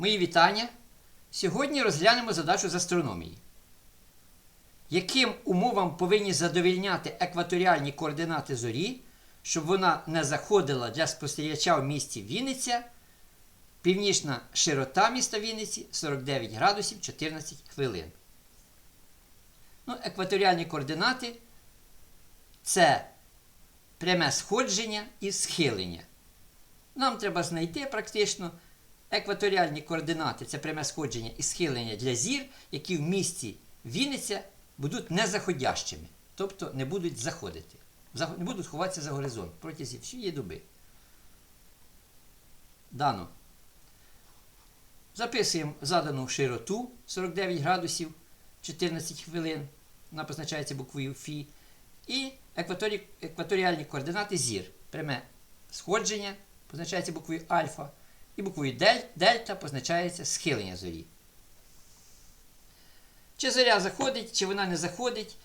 Мої вітання. Сьогодні розглянемо задачу з астрономії. Яким умовам повинні задовільняти екваторіальні координати зорі, щоб вона не заходила для спостерігача в місті Вінниця? Північна широта міста Вінниці 49 градусів 14 хвилин. Ну, екваторіальні координати це пряме сходження і схилення. Нам треба знайти практично екваторіальні координати це пряме сходження і схилення для зір, які в місті Вінниця будуть незаходящими, тобто не будуть заходити, не будуть ховатися за горизонт протягом всієї доби. Дано. Записуємо задану широту 49 градусів 14 хвилин. Вона позначається буквою Фі. І екваторі... екваторіальні координати зір. Пряме сходження позначається буквою альфа. І буквою дель... дельта позначається схилення зорі. Чи зоря заходить, чи вона не заходить,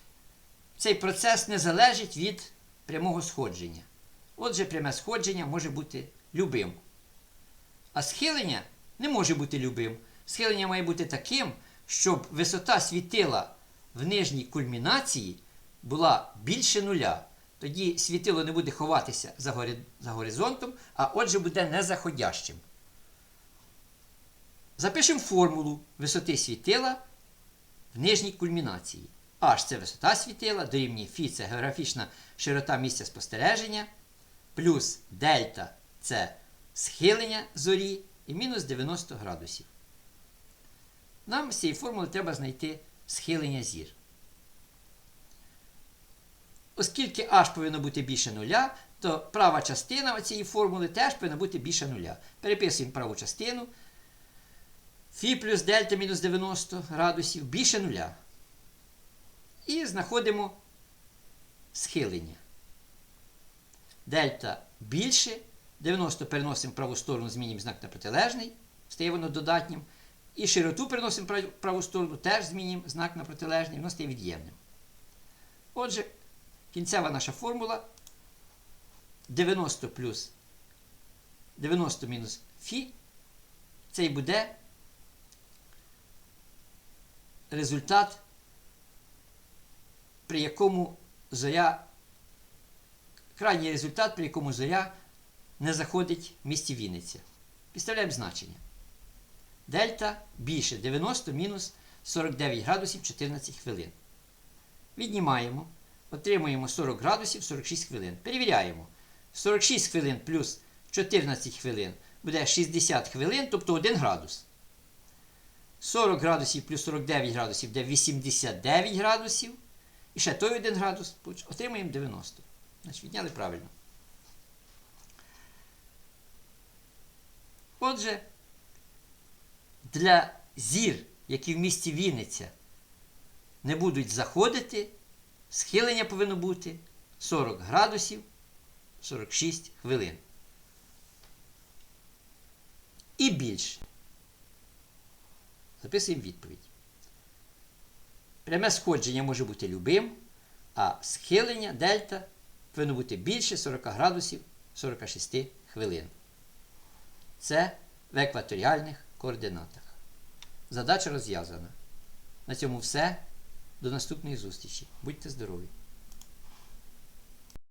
цей процес не залежить від прямого сходження. Отже, пряме сходження може бути любим. А схилення не може бути любим. Схилення має бути таким, щоб висота світила в нижній кульмінації була більше нуля. Тоді світило не буде ховатися за, горизонтом, а отже буде незаходящим. Запишемо формулу висоти світила в нижній кульмінації. H це висота світила, дорівнює Фі це географічна широта місця спостереження, плюс дельта це схилення зорі і мінус 90 градусів. Нам з цієї формули треба знайти схилення зір. Оскільки h повинно бути більше нуля, то права частина цієї формули теж повинна бути більше нуля. Переписуємо праву частину. Фі плюс дельта мінус 90 градусів більше нуля. І знаходимо схилення. Дельта більше. 90 переносимо в праву сторону, змінюємо знак на протилежний, стає воно додатнім. І широту переносимо в праву сторону, теж змінюємо знак на протилежний, воно стає від'ємним. Отже, кінцева наша формула 90 плюс 90 мінус Фі. Це і буде результат, при якому зоря, крайній результат, при якому зоря не заходить в місті Вінниця. Підставляємо значення. Дельта більше 90 мінус 49 градусів 14 хвилин. Віднімаємо, отримуємо 40 градусів 46 хвилин. Перевіряємо. 46 хвилин плюс 14 хвилин буде 60 хвилин, тобто 1 градус. 40 градусів плюс 49 градусів буде 89 градусів. І ще той 1 градус. Отримуємо 90. Значить, відняли правильно. Отже, для зір, які в місті Вінниця не будуть заходити, схилення повинно бути 40 градусів 46 хвилин. І більше. Записуємо відповідь. Пряме сходження може бути любим, а схилення дельта повинно бути більше 40 градусів 46 хвилин. Це в екваторіальних координатах. Задача розв'язана. На цьому все. До наступної зустрічі. Будьте здорові!